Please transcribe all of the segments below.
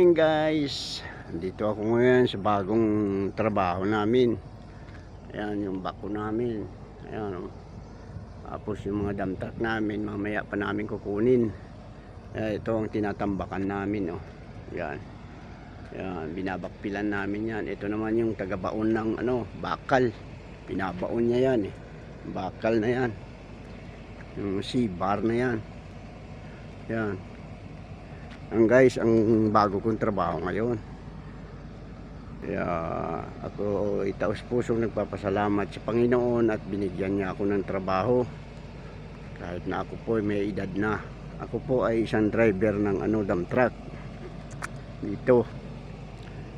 morning guys. Dito ako ngayon sa bagong trabaho namin. Ayan yung bako namin. Ayan oh. Tapos yung mga dump truck namin Mamaya pa namin kukunin. Ayan, Ito ang tinatambakan namin oh. Ayan. Ayan, binabakpilan namin yan. Ito naman yung tagabaon ng ano, bakal. Binabaon niya yan eh. Bakal na yan. Yung C-bar na yan. Yan ang guys, ang bago kong trabaho ngayon. Kaya ako itaos pusong nagpapasalamat sa Panginoon at binigyan niya ako ng trabaho. Kahit na ako po ay may edad na. Ako po ay isang driver ng ano dump truck. Dito.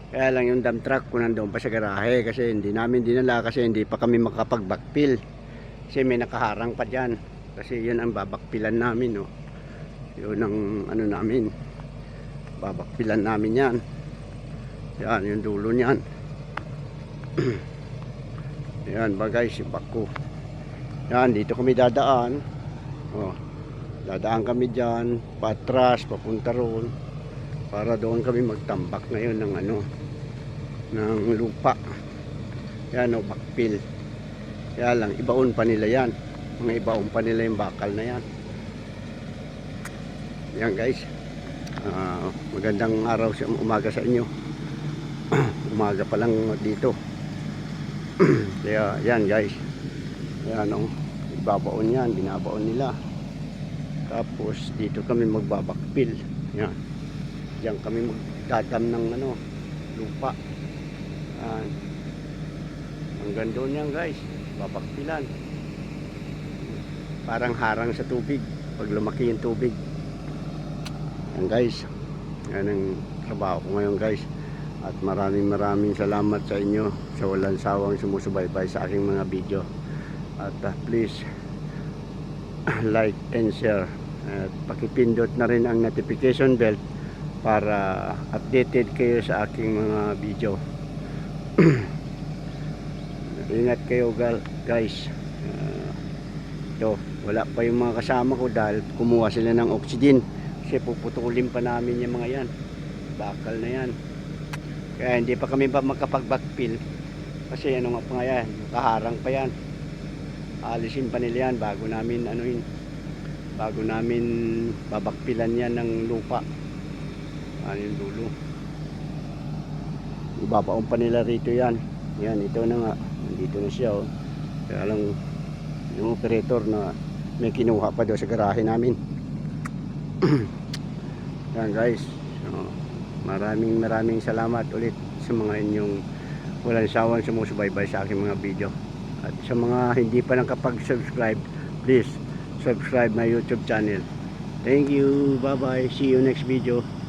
Kaya lang yung dump truck ko nandoon pa sa garahe kasi hindi namin dinala kasi hindi pa kami makapag-backfill. Kasi may nakaharang pa dyan. Kasi yun ang babakpilan namin. No? Yun ang ano namin babakpilan namin yan. Yan yung dulo niyan. Yan ba guys yung bako? Yan dito kami dadaan. Oh, dadaan kami dyan patras papunta roon para doon kami magtambak ngayon ng ano ng lupa. Yan o bakpil. Kaya lang ibaon pa nila yan. Mga ibaon pa nila yung bakal na yan. Yan guys Ah, magandang araw sa umaga sa inyo. Umaga pa lang dito. Kaya yan guys. Yan o ibabaon yan binabaon nila. Tapos dito kami magbabakpil yan diyan kami magdadam ng ano lupa. Yan hanggang doon yan guys. Babakpilan. Parang harang sa tubig. Pag lumaki yung tubig yan guys, yan ang trabaho ko ngayon guys. At maraming maraming salamat sa inyo sa walang sawang sumusubaybay sa aking mga video. At uh, please like and share. At pakipindot na rin ang notification bell para updated kayo sa aking mga video. Ingat kayo guys. Uh, ito, wala pa yung mga kasama ko dahil kumuha sila ng oxygen kasi puputulin pa namin yung mga yan. Bakal na yan. Kaya hindi pa kami pa makapag-backfill kasi ano nga pa nga yan kaharang pa yan. Alisin pa nila yan bago namin ano yun bago namin babakpilan yan ng lupa. Ano yung dulo? Ibabaon pa nila rito yan. Yan ito na nga. Nandito na siya oh. kaya lang yung operator na may kinuha pa daw sa garahe namin yan guys. So, maraming maraming salamat ulit sa mga inyong walang sawang sumusubaybay sa aking mga video. At sa mga hindi pa nakapag subscribe please subscribe my youtube channel. Thank you. Bye bye see you next video